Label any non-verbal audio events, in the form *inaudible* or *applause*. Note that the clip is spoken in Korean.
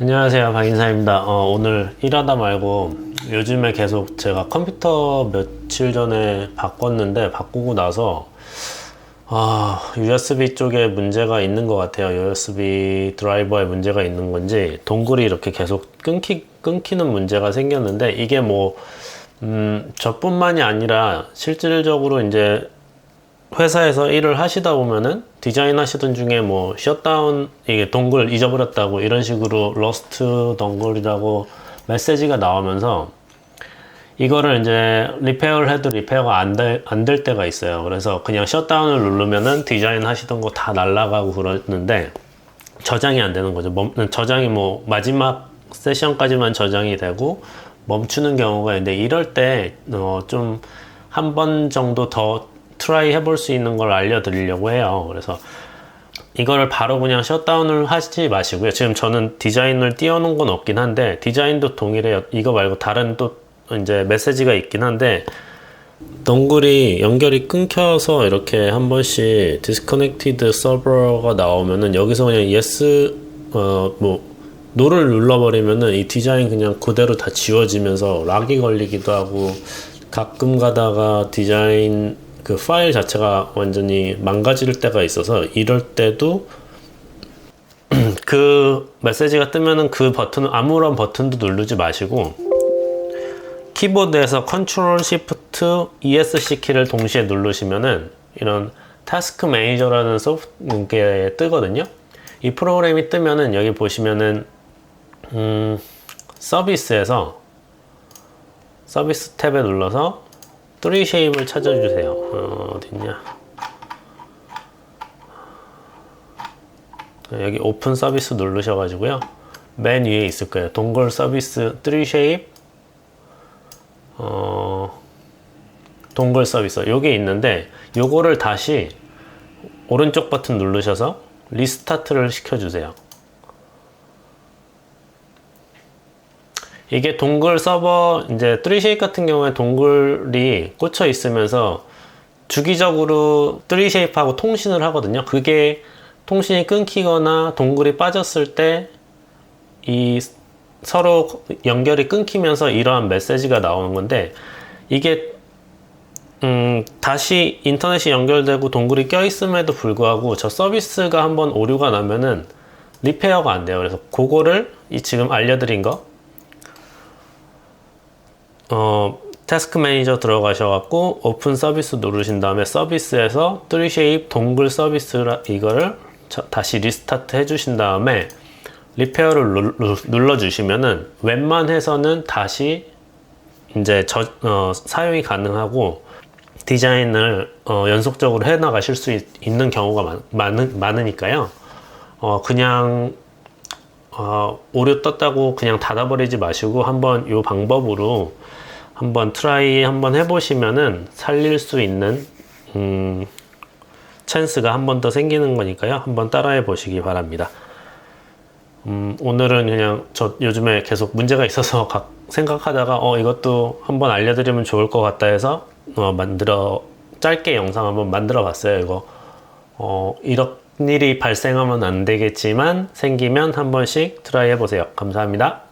안녕하세요 박인사입니다. 어, 오늘 일하다 말고 요즘에 계속 제가 컴퓨터 며칠 전에 바꿨는데 바꾸고 나서 아, USB 쪽에 문제가 있는 것 같아요. USB 드라이버에 문제가 있는 건지 동글이 이렇게 계속 끊기, 끊기는 문제가 생겼는데 이게 뭐 음, 저뿐만이 아니라 실질적으로 이제 회사에서 일을 하시다 보면은 디자인 하시던 중에 뭐 셧다운 이게 동글 잊어버렸다고 이런 식으로 러스트 동글이라고 메시지가 나오면서 이거를 이제 리페어를 해도 리페어가 안 될 안 될 때가 있어요. 그래서 그냥 셧다운을 누르면은 디자인 하시던 거 다 날라가고 그러는데 저장이 안 되는 거죠. 멈, 저장이 뭐 마지막 세션까지만 저장이 되고 멈추는 경우가 있는데 이럴 때 어, 좀 한 번 정도 더 트라이 해볼 수 있는 걸 알려드리려고 해요. 그래서 이거를 바로 그냥 셧다운을 하지 마시고요. 지금 저는 디자인을 띄워놓은 건 없긴 한데 디자인도 동일해요. 이거 말고 다른 또 이제 메시지가 있긴 한데 동글이 연결이 끊겨서 이렇게 한 번씩 disconnected server가 나오면은 여기서 그냥 yes 어뭐 노를 눌러버리면은 이 디자인 그냥 그대로 다 지워지면서 락이 걸리기도 하고 가끔 가다가 디자인 그 파일 자체가 완전히 망가질 때가 있어서 이럴 때도 *clears throat* 그 메시지가 뜨면은 그 버튼 아무런 버튼도 누르지 마시고 키보드에서 컨트롤 시프트 ESC 키를 동시에 누르시면은 이런 타스크 매니저라는 소프트가 뜨거든요. 이 프로그램이 뜨면은 여기 보시면은 음, 서비스에서 서비스 탭에 눌러서 3 쉐입을 찾아주세요. 어, 어딨냐? 여기 오픈 서비스 누르셔가지고요. 맨 위에 있을 거예요. 동글 서비스 3 쉐입 어, 동글 서비스 요게 있는데 요거를 다시 오른쪽 버튼 누르셔서 리스타트를 시켜주세요. 이게 동글 서버 이제 3쉐입 같은 경우에 동글이 꽂혀 있으면서 주기적으로 3쉐입하고 통신을 하거든요. 그게 통신이 끊기거나 동글이 빠졌을 때 이 서로 연결이 끊기면서 이러한 메시지가 나오는 건데 이게 음, 다시 인터넷이 연결되고 동글이 껴 있음에도 불구하고 저 서비스가 한번 오류가 나면은 리페어가 안 돼요. 그래서 그거를 이 지금 알려드린 거 어, 태스크 매니저 들어가셔갖고 오픈 서비스 누르신 다음에 서비스에서 3쉐입 동글 서비스 이거를 저, 다시 리스타트 해주신 다음에 리페어를 눌러 주시면은 웬만해서는 다시 이제 저, 어, 사용이 가능하고 디자인을 어, 연속적으로 해 나가실 수 있, 는 경우가 많, 많으니까요. 어, 그냥 어, 오류 떴다고 그냥 닫아버리지 마시고 한번 이 방법으로 한번 트라이 한번 해보시면은 살릴 수 있는 음, 찬스가 한 번 더 생기는 거니까요. 한번 따라해 보시기 바랍니다. 음, 오늘은 그냥 저 요즘에 계속 문제가 있어서 *laughs* 각 생각하다가 어 이것도 한번 알려드리면 좋을 것 같다 해서 어, 만들어 짧게 영상 한번 만들어 봤어요. 이거 어, 이런 일이 발생하면 안 되겠지만 생기면 한 번씩 트라이 해보세요. 감사합니다.